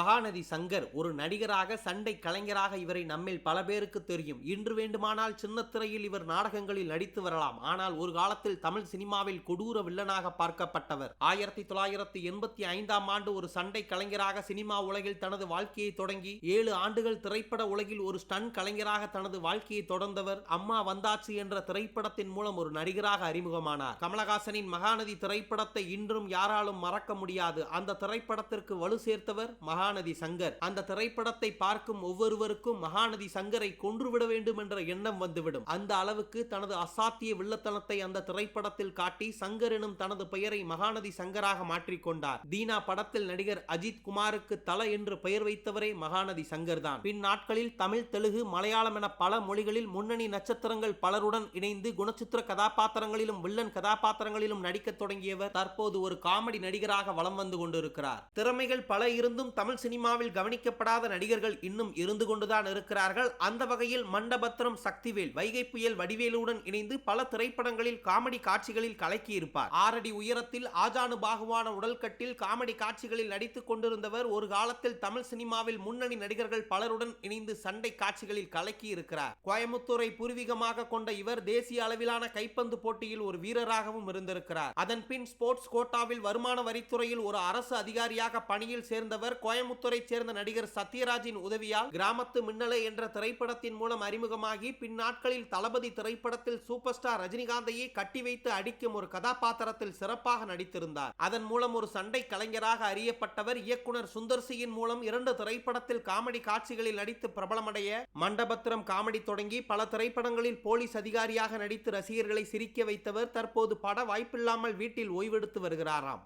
மகாநதி சங்கர் ஒரு நடிகராக சண்டை கலைஞராக இவரை நம்மில் பல பேருக்கு தெரியும். இன்று வேண்டுமானால் சின்னத்திரையில் இவர் நாடகங்களில் நடித்து வரலாம். ஆனால் ஒரு காலத்தில் தமிழ் சினிமாவில் கொடூர வில்லனாக பார்க்கப்பட்டவர். ஆயிரத்தி தொள்ளாயிரத்தி எண்பத்தி ஐந்தாம் ஆண்டு ஒரு சண்டை கலைஞராக சினிமா உலகில் தனது வாழ்க்கையை தொடங்கி ஏழு ஆண்டுகள் திரைப்பட உலகில் ஒரு ஸ்டன் கலைஞராக தனது வாழ்க்கையை தொடர்ந்தவர் அம்மா வந்தாச்சு என்ற திரைப்படத்தின் மூலம் ஒரு நடிகராக அறிமுகமானார். கமலஹாசனின் மகாநதி திரைப்படத்தை இன்றும் யாராலும் மறக்க முடியாது. அந்த திரைப்படத்திற்கு வலு சேர்த்தவர் மகா மகாநதி சங்கர். அந்த திரைப்படத்தை பார்க்கும் ஒவ்வொருவருக்கும் மகாநதி சங்கரை கொன்றுவிட வேண்டும் என்ற எண்ணம் வந்துவிடும். அந்த அளவுக்கு தனது அசாத்திய வில்லத்தனத்தை அந்த திரைப்படத்தில் காட்டி சங்கர் எனும் தனது பெயரை மகாநதி சங்கராக மாற்றிக்கொண்டார் தீனா படத்தில் நடிகர் அஜித் குமாருக்கு தல என்று பெயர் வைத்தவரே மகாநதி சங்கர் தான் பின் நாட்களில் தமிழ் தெலுங்கு மலையாளம் என பல மொழிகளில் முன்னணி நட்சத்திரங்கள் பலருடன் இணைந்து குணச்சித்திர கதாபாத்திரங்களிலும் வில்லன் கதாபாத்திரங்களிலும் நடிக்கத் தொடங்கியவர் தற்போது ஒரு காமெடி நடிகராக வலம் வந்து கொண்டிருக்கிறார். திறமைகள் பல இருந்தும் தமிழ் தமிழ் சினிமாவில் கவனிக்கப்படாத நடிகர்கள் இன்னும் இருந்து கொண்டுதான் இருக்கிறார்கள். அந்த வகையில் மண்டபத்திரம் சக்திவேல் வைகை புயல் வடிவேலுடன் இணைந்து பல திரைப்படங்களில் காமெடி காட்சிகளில் கலக்கியிருப்பார். ஆறடி உயரத்தில் ஆஜானு பாகுவான உடல்கட்டில் காமெடி காட்சிகளில் நடித்துக் கொண்டிருந்தவர் ஒரு காலத்தில் தமிழ் சினிமாவில் முன்னணி நடிகர்கள் பலருடன் இணைந்து சண்டை காட்சிகளில் கலக்கி இருக்கிறார் கோயமுத்தூரை பூர்வீகமாக கொண்ட இவர் தேசிய அளவிலான கைப்பந்து போட்டியில் ஒரு வீரராகவும் இருந்திருக்கிறார். அதன் பின் ஸ்போர்ட்ஸ் கோட்டாவில் வருமான வரித்துறையில் ஒரு அரசு அதிகாரியாக பணியில் சேர்ந்தவர் கோயமுத்தூரைச் சேர்ந்த நடிகர் சத்யராஜின் உதவியால் கிராமத்து மின்னலை என்ற திரைப்படத்தின் மூலம் அறிமுகமாகி பின்னாட்களில் தளபதி திரைப்படத்தில் சூப்பர் ஸ்டார் ரஜினிகாந்தையே கட்டி வைத்து அடிக்கும் ஒரு கதாபாத்திரத்தில் சிறப்பாக நடித்திருந்தார். அதன் மூலம் ஒரு சண்டை கலைஞராக அறியப்பட்டவர் இயக்குனர் சுந்தர்சியின் மூலம் இரண்டு திரைப்படத்தில் காமெடி காட்சிகளில் நடித்து பிரபலமடைய மண்டபத்திரம் காமெடி தொடங்கி பல திரைப்படங்களில் போலீஸ் அதிகாரியாக நடித்து ரசிகர்களை சிரிக்க வைத்தவர் தற்போது பட வாய்ப்பில்லாமல் வீட்டில் ஓய்வெடுத்து வருகிறாராம்.